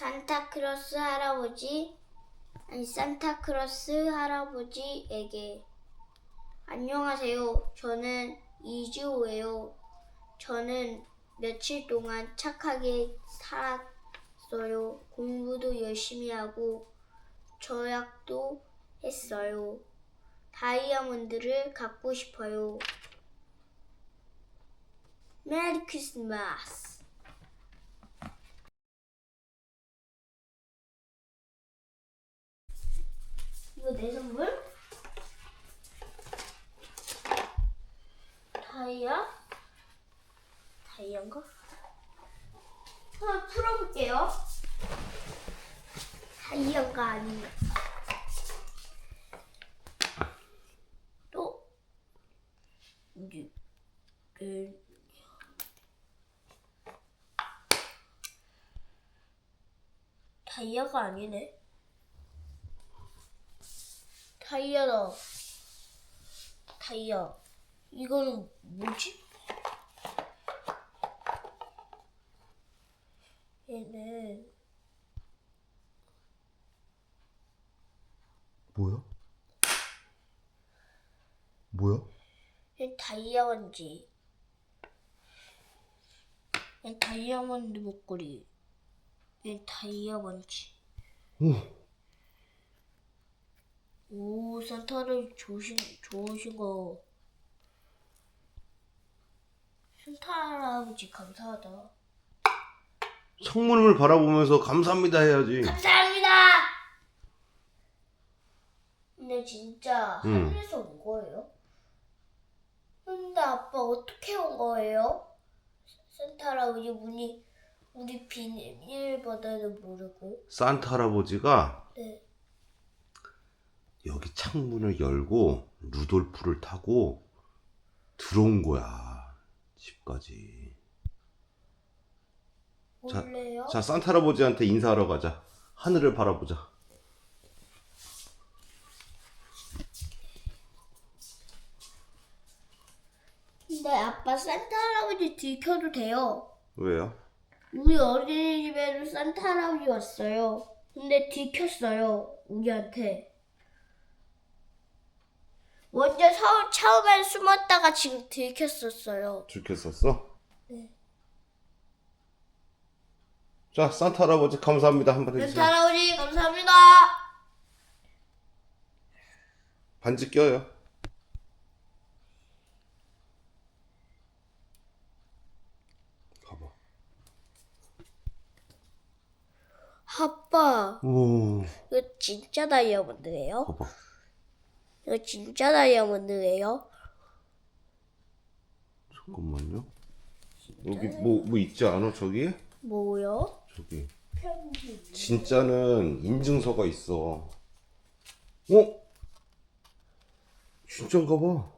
산타크로스 할아버지 아니 산타크로스 할아버지에게 안녕하세요. 저는 이주호예요. 저는 며칠 동안 착하게 살았어요. 공부도 열심히 하고 저약도 했어요. 다이아몬드를 갖고 싶어요. 메리 크리스마스. 이거 내 선물? 다이아? 다이아인가? 한번 풀어볼게요. 다이아가 아닌가? 또 다이아가 아니네. 다이아다. 다이아. 이거는 뭐지? 얘는 뭐야? 뭐야? 얘 다이아몬드. 얘 다이아몬드 목걸이. 얘 다이아몬드. 오, 오, 산타를 좋으신, 좋으신 거. 산타 할아버지 감사하다. 성문을 바라보면서 감사합니다 해야지. 감사합니다! 근데 진짜 응. 하늘에서 온 거예요? 근데 아빠 어떻게 온 거예요? 산타 할아버지 문이 우리 비밀번호는 모르고 산타 할아버지가 네. 여기 창문을 열고 루돌프를 타고 들어온 거야. 집까지. 자, 원래요? 자, 산타 할아버지한테 인사하러 가자. 하늘을 바라보자. 근데 아빠 산타 할아버지 들켜도 돼요. 왜요? 우리 어린이집에도 산타 할아버지 왔어요. 근데 들켰어요. 우리한테. 먼저 서, 처음엔 숨었다가 지금 들켰었어요. 들켰었어? 네. 자, 산타 할아버지 감사합니다 한번 산타 해주세요. 할아버지 감사합니다. 반지 껴요. 봐봐. 아빠, 오, 이거 진짜 다이아몬드예요? 봐봐. 이거 진짜 다이아몬드예요? 잠깐만요. 여기 뭐, 뭐 있지 않아, 저기? 뭐요? 저기. 진짜는 인증서가 있어. 어? 진짠가 봐.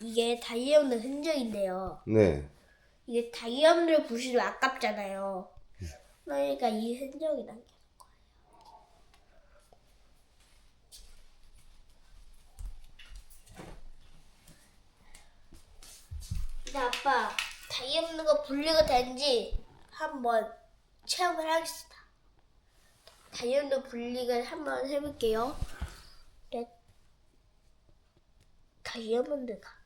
이게 다이아몬드 흔적인데요. 네. 이게 다이아몬드를 부시면 아깝잖아요. 그러니까 이 흔적이 남겨. 근데 아빠 다이아몬드가 분리가 된지 한번 체험을 하겠습니다. 다이아몬드 분리를 한번 해볼게요. 네. 다이아몬드가